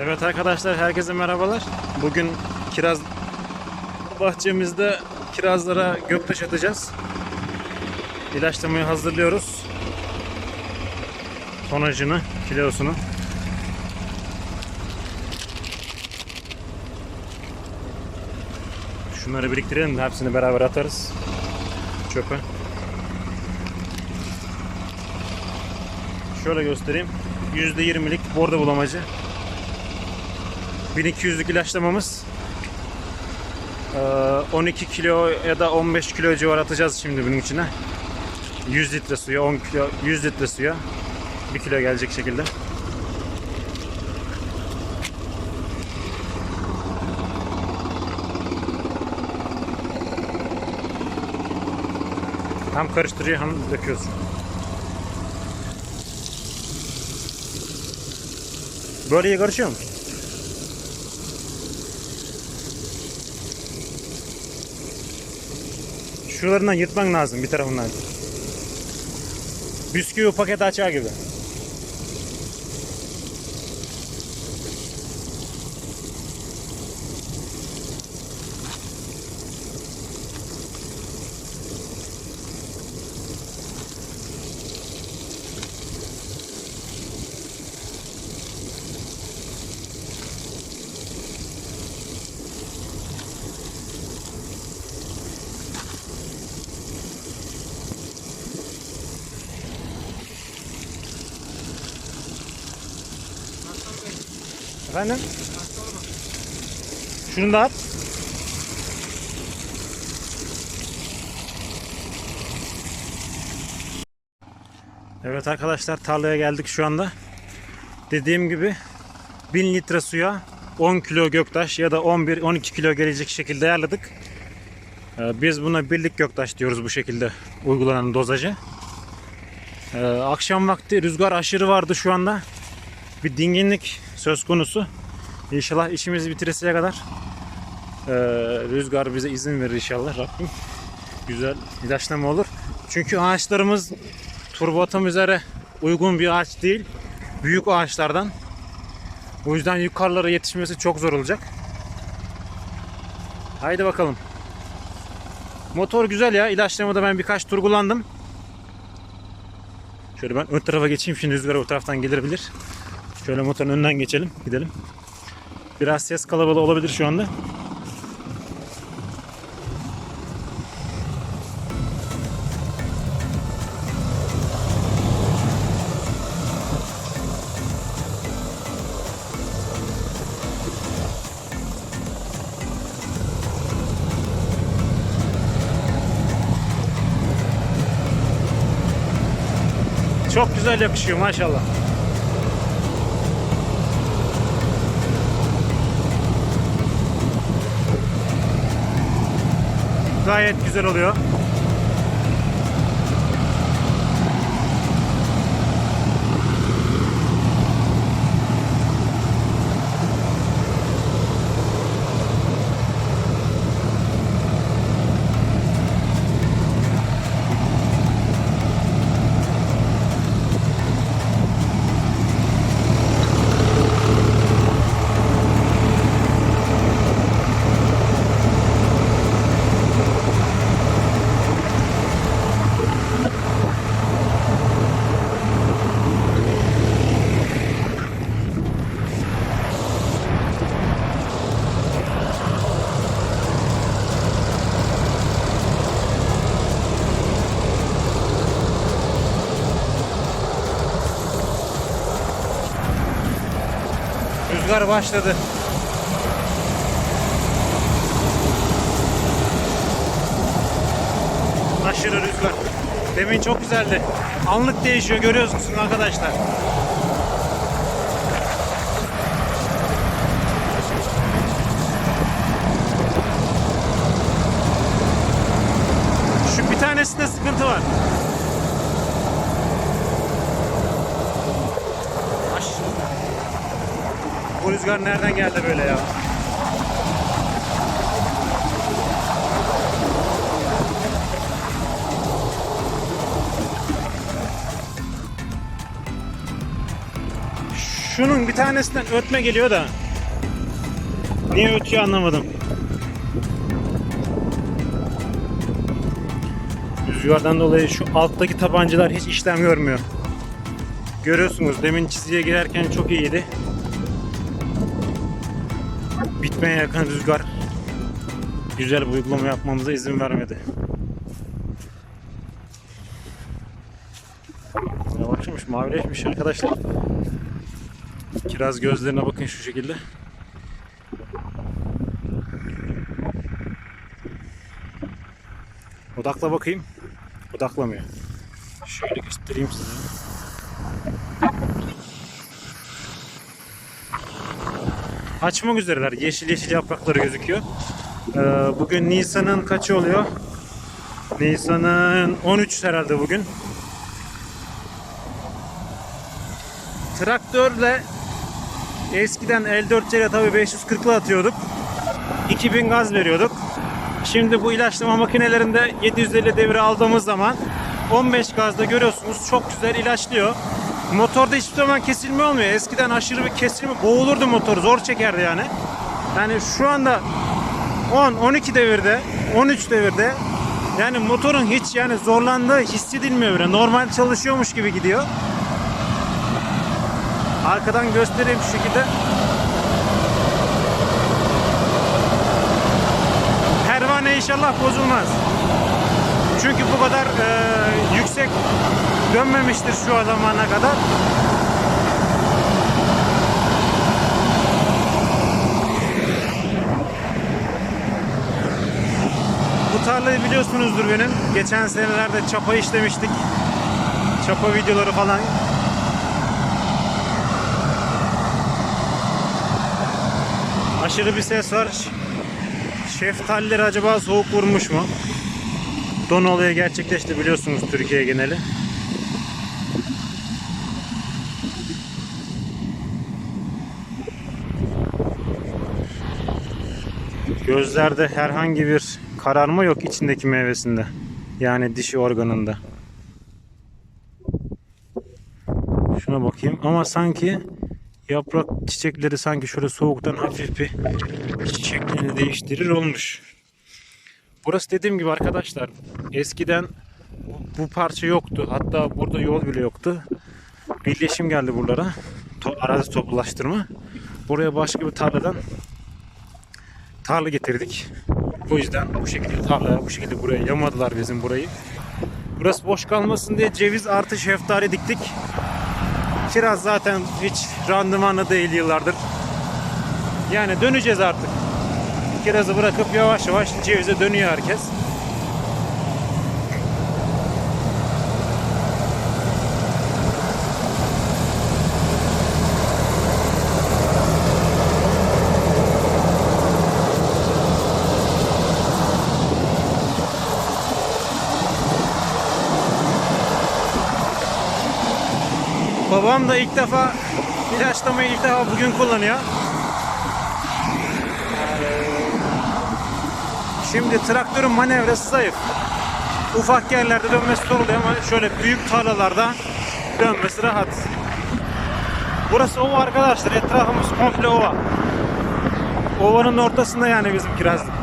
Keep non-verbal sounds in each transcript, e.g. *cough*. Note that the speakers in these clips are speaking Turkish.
Evet arkadaşlar herkese merhabalar. Bugün kiraz bahçemizde kirazlara göktaş atacağız. İlaçlamayı hazırlıyoruz. Tonajını, kilosunu. Şunları biriktirelim de hepsini beraber atarız. Çöpe. Şöyle göstereyim. %20'lik bordo bulamacı. 1200'lük ilaçlamamız. Ee, 12 kilo ya da 15 kilo civarı atacağız şimdi bunun içine. 100 litre suya, 10 kilo, 100 litre suya 1 kilo gelecek şekilde. Hem karıştırıyor hem döküyorsun. Böyle iyi karışıyor mu? Şuralarından yırtman lazım bir tarafından. Bisküvi paket açar gibi. Efendim? Şunu da at. Evet arkadaşlar tarlaya geldik şu anda. Dediğim gibi 1000 litre suya 10 kilo göktaş ya da 11-12 kilo gelecek şekilde ayarladık. Ee, Biz buna birlik göktaş diyoruz bu şekilde uygulanan dozajı. Ee, Akşam vakti rüzgar aşırı vardı şu anda. Bir dinginlik söz konusu. İnşallah işimizi bitireseye kadar eee, rüzgar bize izin verir inşallah Rabbim. Güzel ilaçlama olur. Çünkü ağaçlarımız turbo atom üzere uygun bir ağaç değil. Büyük ağaçlardan. O yüzden yukarılara yetişmesi çok zor olacak. Haydi bakalım. Motor güzel ya. İlaçlamada ben birkaç tur kullandım. Şöyle ben ön tarafa geçeyim. Şimdi rüzgar o taraftan gelebilir. Şöyle motorun önünden geçelim. Gidelim. Biraz ses kalabalığı olabilir şu anda. Çok güzel yakışıyor maşallah. Gayet güzel oluyor. Rüzgar başladı. Aşırı rüzgar. Demin çok güzeldi. Anlık değişiyor görüyorsunuz arkadaşlar. Şu bir tanesinde sıkıntı var. Bu rüzgar nereden geldi böyle ya? şunun bir tanesinden ötme geliyor da. Niye ötüyor anlamadım. Rüzgardan dolayı şu alttaki tabancalar hiç işlem görmüyor. Görüyorsunuz demin çizgiye girerken çok iyiydi. Bitmeye yakın rüzgar güzel bir uygulama yapmamıza izin vermedi. Yavaşlamış, mavileşmiş arkadaşlar. Kiraz gözlerine bakın şu şekilde. Odakla bakayım. Odaklamıyor. Şöyle göstereyim size. Açmak üzereler. Yeşil yeşil yaprakları gözüküyor. Ee, bugün Nisan'ın kaçı oluyor? Nisan'ın 13 herhalde bugün. Traktörle eskiden 54 ile tabii 540'la atıyorduk. 2000 gaz veriyorduk. Şimdi bu ilaçlama makinelerinde 750 devre aldığımız zaman 15 gazda görüyorsunuz çok güzel ilaçlıyor. Motorda hiçbir zaman kesilme olmuyor. Eskiden aşırı bir kesilme boğulurdu motor zor çekerdi yani. Yani şu anda 10, 12 devirde, 13 devirde yani motorun hiç yani zorlandığı hissedilmiyor bile. Normal çalışıyormuş gibi gidiyor. Arkadan göstereyim şu şekilde. Pervane inşallah bozulmaz. Çünkü bu kadar e, yüksek dönmemiştir şu zamana kadar. Bu tarlayı biliyorsunuzdur benim. Geçen senelerde çapa işlemiştik. Çapa videoları falan Aşırı bir ses var. Şeftalileri acaba soğuk vurmuş mu? Don olayı gerçekleşti biliyorsunuz Türkiye geneli. Gözlerde herhangi bir kararma yok içindeki meyvesinde. Yani dişi organında. Şuna bakayım ama sanki yaprak çiçekleri sanki şöyle soğuktan hafif bir çiçeklerini değiştirir olmuş. Burası dediğim gibi arkadaşlar eskiden bu parça yoktu. Hatta burada yol bile yoktu. Birleşim geldi buralara. To, arazi toplulaştırma. Buraya başka bir tarladan tarla getirdik. Bu yüzden bu şekilde tarlaya bu şekilde buraya yamadılar bizim burayı. Burası boş kalmasın diye ceviz artı şeftali diktik. Kiraz zaten hiç randımanlı değil yıllardır. Yani döneceğiz artık. Kirazı bırakıp yavaş yavaş cevize dönüyor herkes. Babam da ilk defa ilaçlamayı ilk defa bugün kullanıyor. Şimdi traktörün manevrası zayıf. Ufak yerlerde dönmesi zor oluyor ama şöyle büyük tarlalarda dönmesi rahat. Burası ova arkadaşlar. Etrafımız komple ova. Ovanın ortasında yani bizim kirazlık.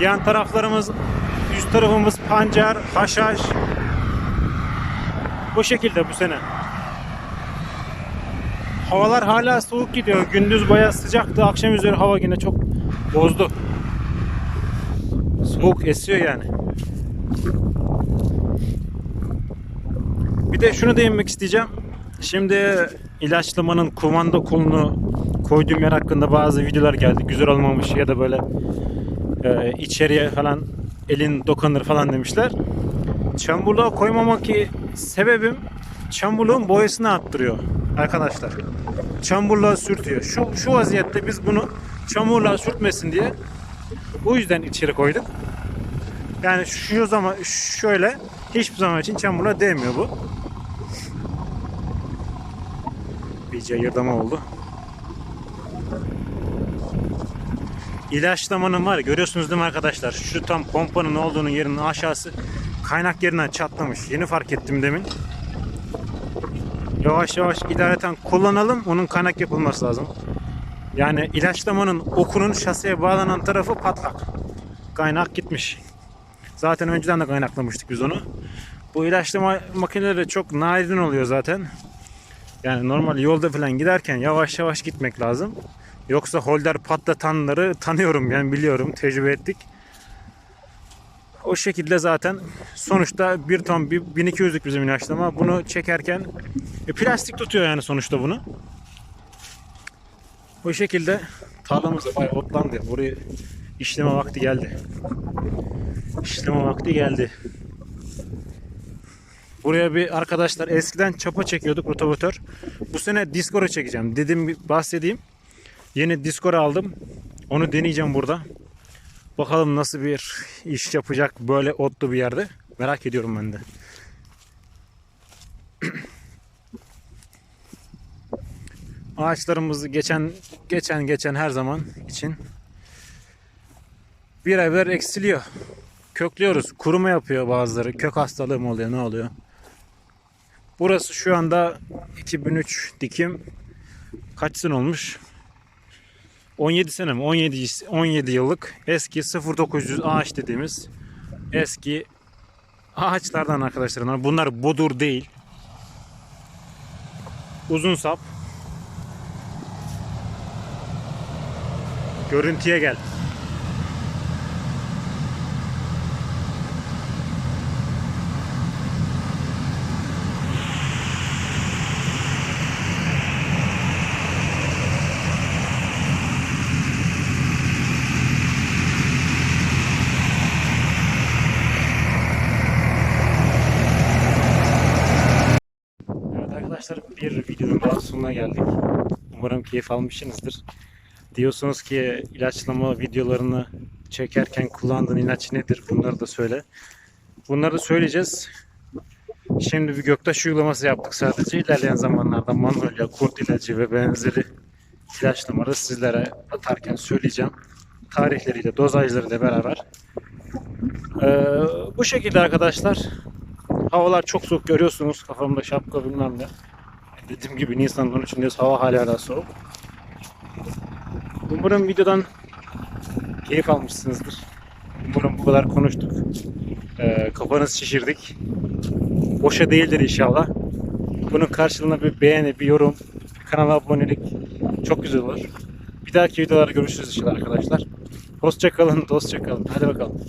Yan taraflarımız, üst tarafımız pancar, haşhaş. Bu şekilde bu sene. Havalar hala soğuk gidiyor. Gündüz bayağı sıcaktı. Akşam üzeri hava yine çok bozdu. Soğuk esiyor yani. Bir de şunu değinmek isteyeceğim. Şimdi ilaçlamanın kumanda kolunu koyduğum yer hakkında bazı videolar geldi. Güzel olmamış ya da böyle e, içeriye falan elin dokunur falan demişler. Çamurluğa koymamak ki sebebim çamurluğun boyasını arttırıyor arkadaşlar. Çamurluğa sürtüyor. Şu, şu vaziyette biz bunu çamurluğa sürtmesin diye bu yüzden içeri koyduk. Yani şu zaman şöyle hiçbir zaman için çamurluğa değmiyor bu. Bir cayırdama oldu. İlaçlamanın var görüyorsunuz değil mi arkadaşlar? Şu tam pompanın olduğunun yerinin aşağısı kaynak yerinden çatlamış. Yeni fark ettim demin. Yavaş yavaş idareten kullanalım. Onun kaynak yapılması lazım. Yani ilaçlamanın okunun şaseye bağlanan tarafı patlak. Kaynak gitmiş. Zaten önceden de kaynaklamıştık biz onu. Bu ilaçlama makineleri çok narin oluyor zaten. Yani normal yolda falan giderken yavaş yavaş gitmek lazım. Yoksa holder patlatanları tanıyorum yani biliyorum tecrübe ettik. O şekilde zaten sonuçta 1 ton bir 1200'lük bizim ilaçlama. Bunu çekerken e, plastik tutuyor yani sonuçta bunu. Bu şekilde tarlamız da bayağı otlandı. Buraya işleme vakti geldi. İşleme vakti geldi. Buraya bir arkadaşlar eskiden çapa çekiyorduk rotovatör. Bu sene Discord'a çekeceğim. Dedim bahsedeyim. Yeni Discord aldım. Onu deneyeceğim burada. Bakalım nasıl bir iş yapacak böyle otlu bir yerde. Merak ediyorum ben de. *clears throat* Ağaçlarımızı geçen geçen geçen her zaman için birer eksiliyor. Köklüyoruz. Kuruma yapıyor bazıları. Kök hastalığı mı oluyor ne oluyor? Burası şu anda 2003 dikim. Kaç sene olmuş? 17 sene mi? 17 17 yıllık eski 0900 ağaç dediğimiz eski ağaçlardan arkadaşlar. Bunlar bodur değil. Uzun sap. Görüntüye gel. Evet arkadaşlar bir videonun daha sonuna geldik. Umarım keyif almışsınızdır. Diyorsunuz ki ilaçlama videolarını çekerken kullandığın ilaç nedir? Bunları da söyle. Bunları da söyleyeceğiz. Şimdi bir göktaş uygulaması yaptık sadece. İlerleyen zamanlarda manolya, kurt ilacı ve benzeri ilaçlamaları sizlere atarken söyleyeceğim. Tarihleriyle, dozajlarıyla beraber. Ee, bu şekilde arkadaşlar. Havalar çok soğuk görüyorsunuz. Kafamda şapka bilmem ne. Dediğim gibi Nisan'ın 13'ündeyiz. Hava hala hala soğuk. Umarım videodan keyif almışsınızdır. Umarım bu kadar konuştuk. Ee, kafanız şişirdik. Boşa değildir inşallah. Bunun karşılığında bir beğeni, bir yorum, bir kanala abonelik çok güzel olur. Bir dahaki videolarda görüşürüz inşallah arkadaşlar. Hoşça kalın. Hadi bakalım.